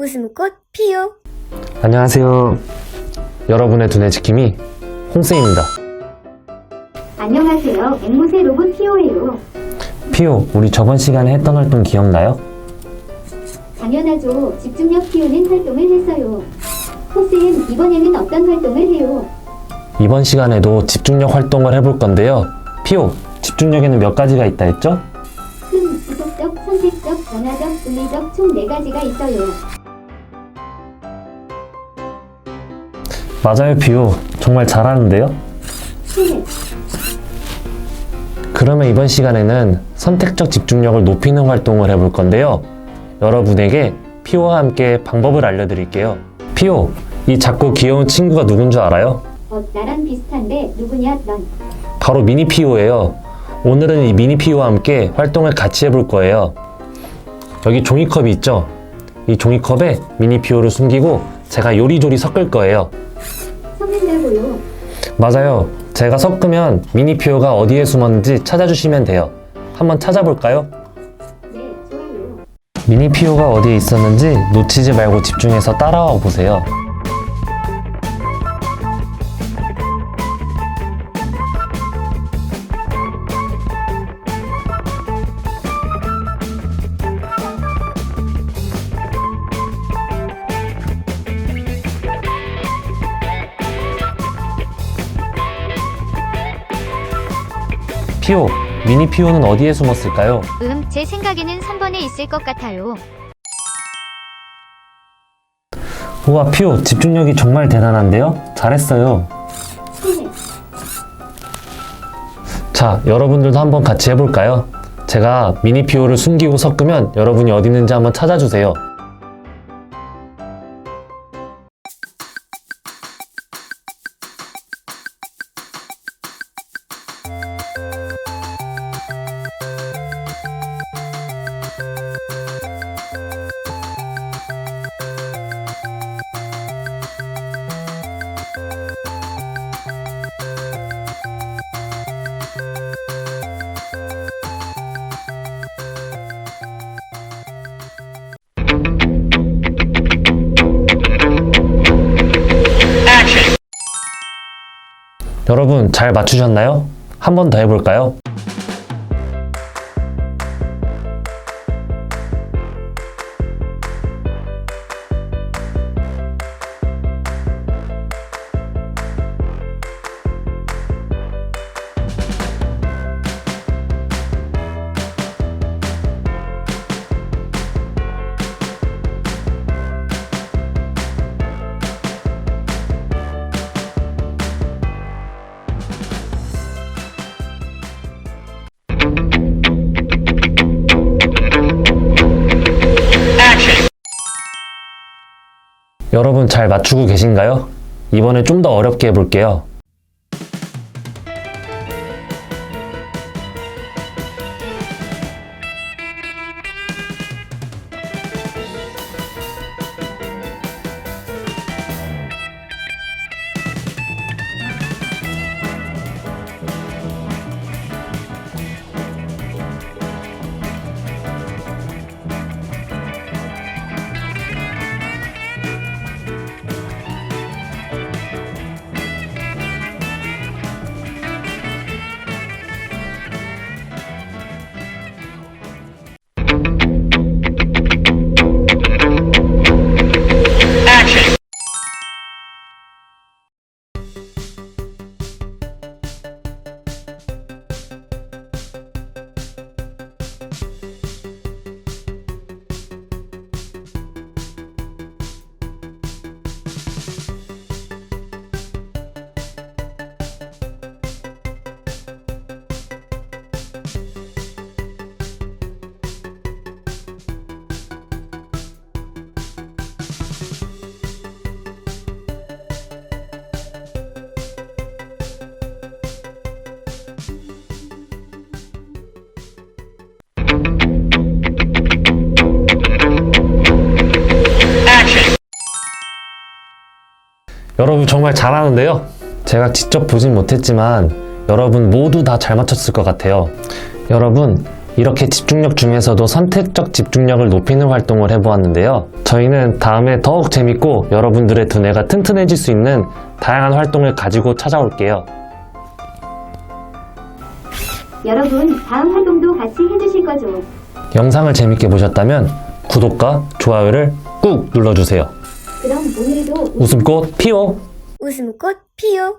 웃음꽃 피요. 안녕하세요. 여러분의 두뇌 지킴이 홍쌤입니다. 안녕하세요. 앵무새 로봇 피오예요. 피오, 우리 저번 시간에 했던 활동 기억나요? 당연하죠. 집중력 키우는 활동을 했어요. 호쌤, 이번에는 어떤 활동을 해요? 이번 시간에도 집중력 활동을 해볼 건데요. 피오, 집중력에는 몇 가지가 있다 했죠? 흠, 지속적, 선택적, 변화적, 물리적 총 4가지가 있어요. 맞아요, 피오. 정말 잘하는데요? 네, 그러면 이번 시간에는 선택적 집중력을 높이는 활동을 해볼 건데요. 여러분에게 피오와 함께 방법을 알려드릴게요. 피오, 이 작고 귀여운 친구가 누군 줄 알아요? 어, 나랑 비슷한데 누구냐, 넌? 바로 미니 피오예요. 오늘은 이 미니 피오와 함께 활동을 같이 해볼 거예요. 여기 종이컵이 있죠? 이 종이컵에 미니 피오를 숨기고 제가 요리조리 섞을 거예요. 섞는다고요. 맞아요. 제가 섞으면 미니 피오가 어디에 숨었는지 찾아주시면 돼요. 한번 찾아볼까요? 네, 좋아요. 미니 피오가 어디에 있었는지 놓치지 말고 집중해서 따라와 보세요. 피오, 미니 피오는 어디에 숨었을까요? 음, 제 생각에는 3번에 있을 것 같아요. 우와, 피오, 집중력이 정말 대단한데요? 잘했어요. 네, 자, 여러분들도 한번 같이 해볼까요? 제가 미니 피오를 숨기고 섞으면 여러분이 어디 있는지 한번 찾아주세요. 여러분, 잘 맞추셨나요? 한 번 더 해볼까요? 여러분 잘 맞추고 계신가요? 이번에 좀 더 어렵게 해볼게요. 정말 잘하는데요? 제가 직접 보진 못했지만 여러분 모두 다 잘 맞췄을 것 같아요. 여러분 이렇게 집중력 중에서도 선택적 집중력을 높이는 활동을 해보았는데요. 저희는 다음에 더욱 재밌고 여러분들의 두뇌가 튼튼해질 수 있는 다양한 활동을 가지고 찾아올게요. 여러분, 다음 활동도 같이 해주실 거죠? 영상을 재밌게 보셨다면 구독과 좋아요를 꾹 눌러주세요. 그럼 오늘도 웃음꽃 피워! 웃음꽃 피요.